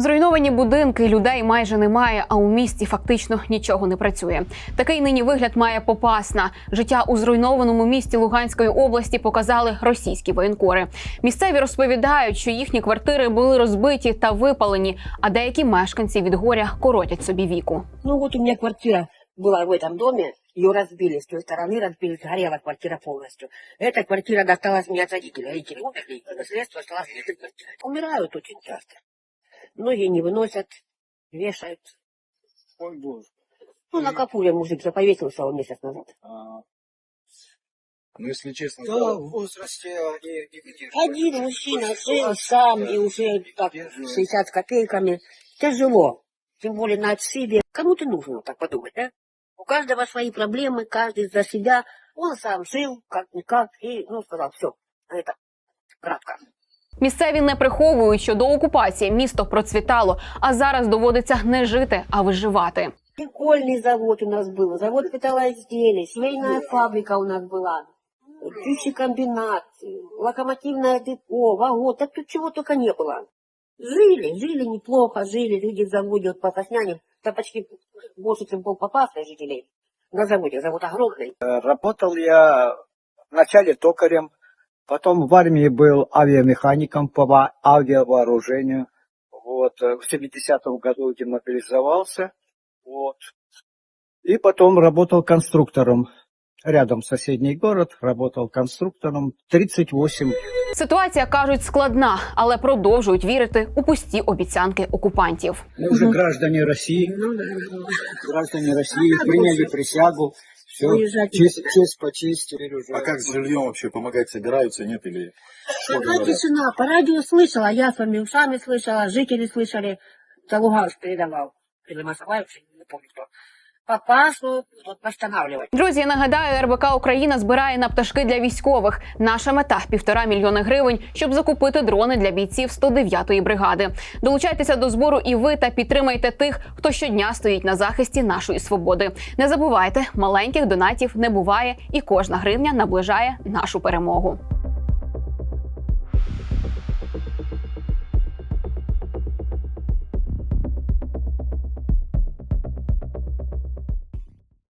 Зруйновані будинки, людей майже немає, а у місті фактично нічого не працює. Такий нині вигляд має попасна. Життя у зруйнованому місті Луганської області показали російські воєнкори. Місцеві розповідають, що їхні квартири були розбиті та випалені, а деякі мешканці від горя коротять собі віку. Ну вот у меня квартира была в этом доме, ее разбили, с той стороны разбили, сгорела квартира полностью. Эта квартира досталась мне от родителей. Родители умерли, и наследство осталось в этой квартире. Умирают очень часто. Многие не выносят, вешают. Ой, боже. Ну, на Капуле мужик же повесился он месяц назад. А, Ну, если честно, Да, то в возрасте они не выдерживают. Один мужчина жил сам и уже так 60 с копейками. Тяжело. Тем более на отсыбе. Кому ты нужен, вот так подумать, да? У каждого свои проблемы, каждый за себя. Он сам жил, как-никак, и, ну, сказал, все, это кратко. Місцеві не приховують, що до окупації місто процвітало, а зараз доводиться не жити, а виживати. Прикольный завод у нас был, завод металлоизделий, семейная фабрика у нас была, комбинат, локомотивное депо, вагон, так тут чего только не было. Жили, жили неплохо, жили, люди в заводе, вот по Сосняне, там почти больше, чем полпопаса жителей на заводе, завод огромный. Э, Работал я вначале токарем, потом в армии был авиамехаником по ва- авиавооружению. Вот, э, в 70-м году демобилизовался. Вот. И потом работал конструктором. Рядом соседний город, работал конструктором 38 Ситуація кажуть складна, але продовжують вірити у пусті обіцянки окупантів. Мы уже граждане России, Ну да, да. граждане России, приняли присягу, все, Уезжать честь, честь по чести. уже. а как с жильем вообще помогать собираются, нет или что Какая говорят? тишина, по радио слышала, я своими ушами слышала, жители слышали, это Луганск передавал, или Московаевич, не помню кто. Попасу вот восстанавливать. Друзі, нагадаю, РБК Україна збирає на пташки для військових. Наша мета півтора мільйони гривень, щоб закупити дрони для бійців 109-ї бригади. Долучайтеся до збору і ви та підтримайте тих, хто щодня стоїть на захисті нашої свободи. Не забувайте, маленьких донатів не буває, і кожна гривня наближає нашу перемогу.